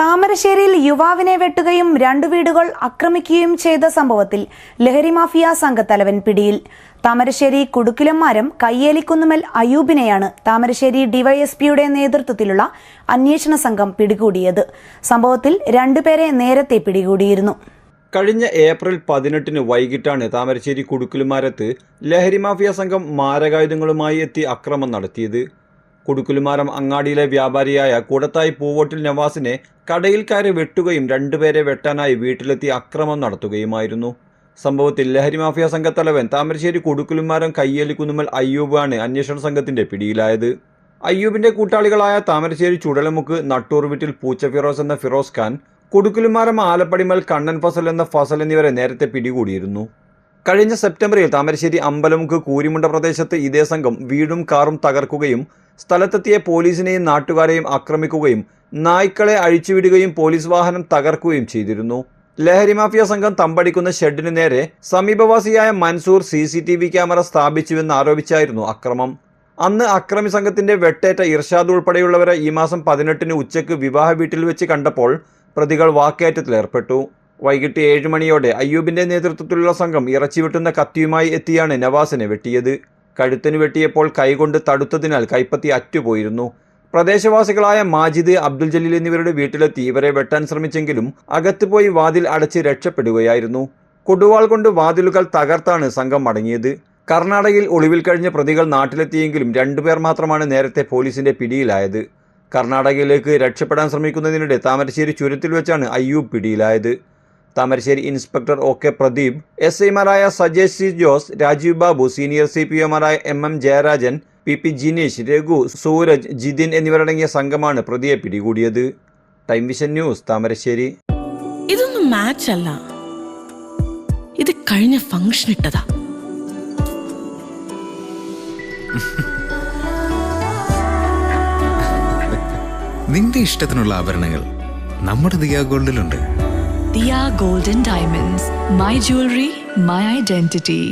താമരശ്ശേരിയിൽ യുവാവിനെ വെട്ടുകയും രണ്ടു വീടുകൾ ആക്രമിക്കുകയും ചെയ്ത സംഭവത്തിൽ ലഹരി മാഫിയ സംഘത്തലവൻ പിടിയിൽ. താമരശ്ശേരി കുടുക്കിലന്മാരം കയ്യേലിക്കുന്നുമൽ അയൂബിനെയാണ് താമരശ്ശേരി ഡിവൈഎസ്പിയുടെ നേതൃത്വത്തിലുള്ള അന്വേഷണ സംഘം പിടികൂടിയത്. സംഭവത്തിൽ രണ്ടുപേരെ നേരത്തെ പിടികൂടിയിരുന്നു. കഴിഞ്ഞ ഏപ്രിൽ പതിനെട്ടിന് വൈകിട്ടാണ് താമരശ്ശേരി കുടുക്കിലുമാരത്ത് ലഹരി മാഫിയ സംഘം മാരകായുധങ്ങളുമായി എത്തി അക്രമം നടത്തിയത്. കുടുക്കുലുമാരം അങ്ങാടിയിലെ വ്യാപാരിയായ കൂടത്തായി പൂവോട്ടിൽ നവാസിനെ കടയിൽ കയറി വെട്ടുകയും രണ്ടുപേരെ വെട്ടാനായി വീട്ടിലെത്തി അക്രമം നടത്തുകയുമായിരുന്നു. സംഭവത്തിൽ ലഹരി മാഫിയ സംഘത്തലവൻ താമരശ്ശേരി കുടുക്കുലുമാരം കയ്യേലിക്കുന്നുമൽ അയ്യൂബാണ് അന്വേഷണ സംഘത്തിന്റെ പിടിയിലായത്. അയ്യൂബിന്റെ കൂട്ടാളികളായ താമരശ്ശേരി ചുടലമുക്ക് നട്ടൂർ വീട്ടിൽ പൂച്ച ഫിറോസ് എന്ന ഫിറോസ് ഖാൻ കുടുക്കുലുമാരം ആലപ്പടിമൽ കണ്ണൻ ഫസൽ എന്ന ഫസൽ എന്നിവരെ നേരത്തെ പിടികൂടിയിരുന്നു. കഴിഞ്ഞ സെപ്റ്റംബറിൽ താമരശ്ശേരി അമ്പലമുക്ക് കൂരിമുണ്ട പ്രദേശത്ത് ഇതേ സംഘം വീടും കാറും തകർക്കുകയും സ്ഥലത്തെത്തിയ പോലീസിനെയും നാട്ടുകാരെയും ആക്രമിക്കുകയും നായ്ക്കളെ അഴിച്ചുവിടുകയും പോലീസ് വാഹനം തകർക്കുകയും ചെയ്തിരുന്നു. ലഹരി മാഫിയ സംഘം തമ്പടിക്കുന്ന ഷെഡിന് നേരെ സമീപവാസിയായ Mansoor C C T V camera സ്ഥാപിച്ചുവെന്ന് ആരോപിച്ചായിരുന്നു അക്രമം. അന്ന് അക്രമി സംഘത്തിന്റെ വെട്ടേറ്റ ഇർഷാദ് ഉൾപ്പെടെയുള്ളവരെ ഈ മാസം പതിനെട്ടിന് ഉച്ചയ്ക്ക് വിവാഹ വീട്ടിൽ വെച്ച് കണ്ടപ്പോൾ പ്രതികൾ വാക്കേറ്റത്തിലേർപ്പെട്ടു വൈകിട്ട് ഏഴ് മണിയോടെ അയ്യൂബിന്റെ നേതൃത്വത്തിലുള്ള സംഘം ഇറച്ചി വെട്ടുന്ന കത്തിയുമായി എത്തിയാണ് നവാസിനെ വെട്ടിയത്. കഴുത്തിന് വെട്ടിയപ്പോൾ കൈകൊണ്ട് തടുത്തതിനാൽ കൈപ്പത്തി അറ്റുപോയിരുന്നു. പ്രദേശവാസികളായ മാജിദ് അബ്ദുൽ ജലീൽ എന്നിവരുടെ വീട്ടിലെത്തി. ഇവരെ വെട്ടാൻ ശ്രമിച്ചെങ്കിലും അകത്ത് പോയി വാതിൽ അടച്ച് രക്ഷപ്പെടുകയായിരുന്നു. കൊടുവാൾ കൊണ്ട് വാതിലുകൾ തകർത്താണ് സംഘം മടങ്ങിയത്. കർണാടകയിൽ ഒളിവിൽ കഴിഞ്ഞ പ്രതികൾ നാട്ടിലെത്തിയെങ്കിലും രണ്ടുപേർ മാത്രമാണ് നേരത്തെ പോലീസിന്റെ പിടിയിലായത്. കർണാടകയിലേക്ക് രക്ഷപ്പെടാൻ ശ്രമിക്കുന്നതിനിടെ താമരശ്ശേരി ചുരത്തിൽ വെച്ചാണ് അയ്യൂബ് പിടിയിലായത്. Thamarassery inspector O K Pradeep S ഐമാരായ Sajesh C Jose Rajeev Babu senior C P ഒമാരായ M M Jayarajan P P Jineesh Raghu Sooraj Jithin എന്നിവരടങ്ങിയ സംഘമാണ് പ്രതിയെ പിടികൂടിയത്. Time vision news Thamarassery. ഇതൊന്നും മാച്ച് അല്ല. ഇത് കഴിഞ്ഞ ഫംഗ്ഷൻ ഇട്ടതാ. നിന്റെ ഇഷ്ടത്തിനുള്ള ആഭരണങ്ങൾ നമ്മുടെ Diya ഗോൾഡിലുണ്ട് Dia Golden Diamonds, my jewelry, my identity.